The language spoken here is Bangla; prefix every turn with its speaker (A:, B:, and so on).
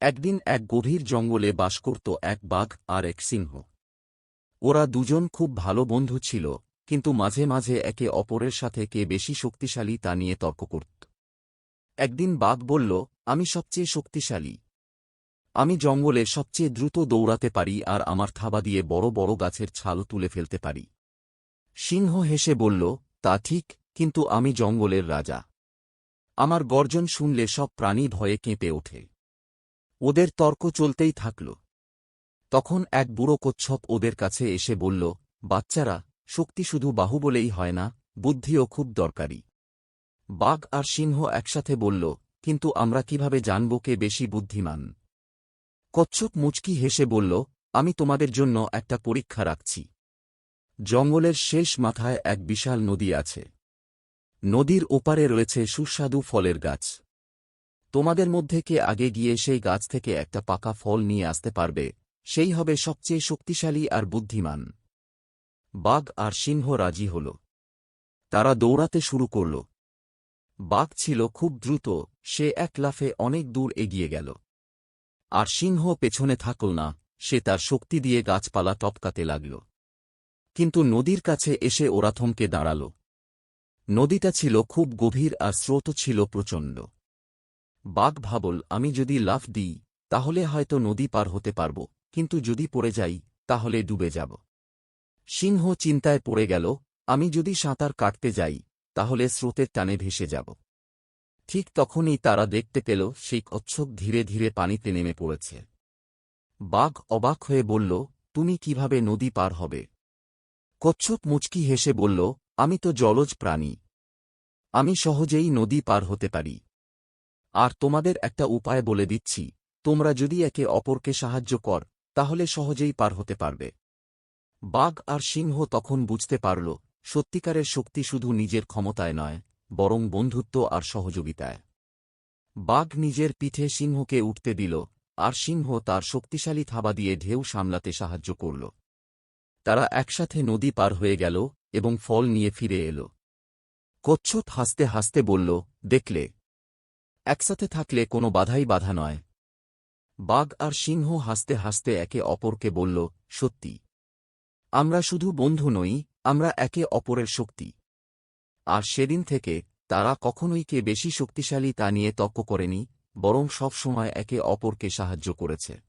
A: একদিন এক গভীর জঙ্গলে বাস করত এক বাঘ আর এক সিংহ। ওরা দুজন খুব ভালো বন্ধু ছিল, কিন্তু মাঝে মাঝে একে অপরের সাথে কে বেশি শক্তিশালী তা নিয়ে তর্ক করত। একদিন বাঘ বলল, আমি সবচেয়ে শক্তিশালী। আমি জঙ্গলে সবচেয়ে দ্রুত দৌড়াতে পারি আর আমার থাবা দিয়ে বড় বড় গাছের ছাল তুলে ফেলতে পারি। সিংহ হেসে বলল, তা ঠিক, কিন্তু আমি জঙ্গলের রাজা। আমার গর্জন শুনলে সব প্রাণী ভয়ে কেঁপে ওঠে। ওদের তর্ক চলতেই থাকল। তখন এক বুড়ো কচ্ছপ ওদের কাছে এসে বলল, বাচ্চারা, শক্তি শুধু বাহু বলেই হয় না, বুদ্ধিও খুব দরকারি। বাঘ আর সিংহ একসাথে বলল, কিন্তু আমরা কীভাবে জানব কে বেশি বুদ্ধিমান? কচ্ছপ মুচকি হেসে বলল, আমি তোমাদের জন্য একটা পরীক্ষা রাখছি। জঙ্গলের শেষ মাথায় এক বিশাল নদী আছে। নদীর ওপারে রয়েছে সুস্বাদু ফলের গাছ। তোমাদের মধ্যে কে আগে গিয়ে সেই গাছ থেকে একটা পাকা ফল নিয়ে আসতে পারবে, সেই হবে সবচেয়ে শক্তিশালী আর বুদ্ধিমান। বাঘ আর সিংহ রাজি হল। তারা দৌড়াতে শুরু করল। বাঘ ছিল খুব দ্রুত, সে এক লাফে অনেক দূর এগিয়ে গেল। আর সিংহ পেছনে থাকল না, সে তার শক্তি দিয়ে গাছপালা টপকাতে লাগল। কিন্তু নদীর কাছে এসে ওরা থমকে দাঁড়াল। নদীটা ছিল খুব গভীর আর স্রোত ছিল প্রচণ্ড। বাঘ ভাবল, আমি যদি লাফ দিই, তাহলে হয়তো নদী পার হতে পারব, কিন্তু যদি পড়ে যাই, তাহলে ডুবে যাব। সিংহ চিন্তায় পড়ে গেল, আমি যদি সাঁতার কাটতে যাই, তাহলে স্রোতের টানে ভেসে যাব। ঠিক তখনই তারা দেখতে পেল, সেই কচ্ছপ ধীরে ধীরে পানিতে নেমে পড়েছে। বাঘ অবাক হয়ে বলল, তুমি কীভাবে নদী পার হবে? কচ্ছপ মুচকি হেসে বলল, আমি তো জলজ প্রাণী। আমি সহজেই নদী পার হতে পারি। আর তোমাদের একটা উপায় বলে দিচ্ছি, তোমরা যদি একে অপরকে সাহায্য কর, তাহলে সহজেই পার হতে পারবে। বাঘ আর সিংহ তখন বুঝতে পারল, সত্যিকারের শক্তি শুধু নিজের ক্ষমতায় নয়, বরং বন্ধুত্ব আর সহযোগিতায়। বাঘ নিজের পিঠে সিংহকে উঠতে দিল, আর সিংহ তার শক্তিশালী থাবা দিয়ে ঢেউ সামলাতে সাহায্য করল। তারা একসাথে নদী পার হয়ে গেল এবং ফল নিয়ে ফিরে এল। কচ্ছপ হাসতে হাসতে বলল, দেখলে একসাথে থাকলে কোনো বাধাই বাধা নয়। বাঘ আর সিংহ হাসতে হাসতে একে অপরকে বলল, সত্যি। আমরা শুধু বন্ধু নই, আমরা একে অপরের শক্তি। আর সেদিন থেকে তারা কখনোই কে বেশি শক্তিশালী তা নিয়ে তক্ক করেনি, বরং সবসময় একে অপরকে সাহায্য করেছে।